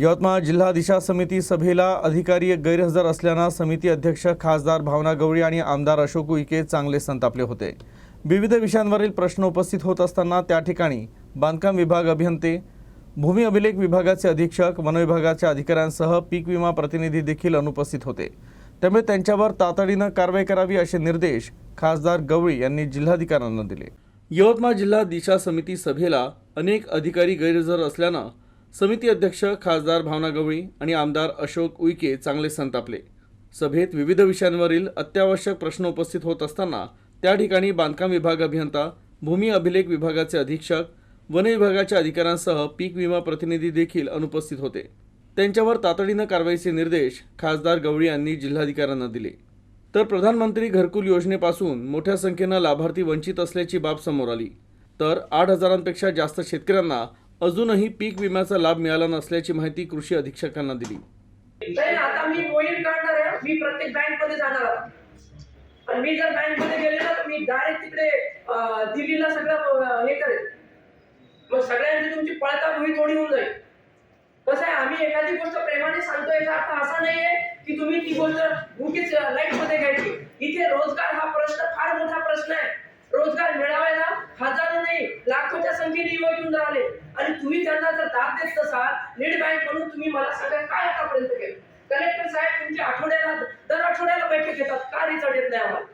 यवतमाळ जिल्हा दिशा समिती सभेला अधिकारी गैरहजर असल्यानं समिती अध्यक्ष खासदार भावना गवळी आणि आमदार अशोक उईके चांगले संतापले होते. विविध विषयांवरील प्रश्न उपस्थित होत असताना त्या ठिकाणी बांधकाम विभाग अभियंते भूमी अभिलेख विभागाचे अधीक्षक वनविभागाच्या अधिकाऱ्यांसह पीक विमा प्रतिनिधी देखील अनुपस्थित होते. त्यामुळे त्यांच्यावर तातडीनं कारवाई करावी असे निर्देश खासदार गवळी यांनी जिल्हाधिकाऱ्यांना दिले. यवतमाळ जिल्हा दिशा समिती सभेला अनेक अधिकारी गैरहजर असल्यानं समिती अध्यक्ष खासदार भावना गवळी आणि आमदार अशोक उईके चांगले संतापले. सभेत विविध विषयांवरील अत्यावश्यक प्रश्न उपस्थित होत असताना त्या ठिकाणी बांधकाम विभाग अभियंता भूमी अभिलेख विभागाचे अधीक्षक वन विभागाच्या अधिकाऱ्यांसह पीक विमा प्रतिनिधी देखील अनुपस्थित होते. त्यांच्यावर तातडीनं कारवाईचे निर्देश खासदार गवळी यांनी जिल्हाधिकाऱ्यांना दिले. तर प्रधानमंत्री घरकुल योजनेपासून मोठ्या संख्येनं लाभार्थी वंचित असल्याची बाब समोर आली. तर आठ हजारांपेक्षा जास्त शेतकऱ्यांना अजूनही पीक विम्याचा लाभ मिळाला नसल्याची माहिती कृषी अधीक्षकांना दिली. आता मी मोहीम काढणार आहे. मी प्रत्येक बँकमध्ये जाणार आणि मी जर बँकमध्ये गेले ना तर मी डायरेक्ट तिकडे दिल्लीला सगळं हे करेल. मग सगळ्यांची तुमची पळता भुई थोडी होऊन जाईल. कसं आहे आम्ही एखादी गोष्ट प्रेमाने सांगतो याचा अर्थ असा नाहीये की तुम्ही ती गोष्ट भूकीच लाइटमध्ये घ्यायची. इथे रोजगार हा प्रश्न संधीने येऊन राहिले. आणि तुम्ही त्यांना जर दाद देत असाल नेट बँक म्हणून तुम्ही मला सांगा काय आतापर्यंत केलं? कलेक्टर साहेब तुमच्या आठवड्याला दर आठवड्याला बैठक घेतात. का रिझल्ट येत नाही आम्हाला?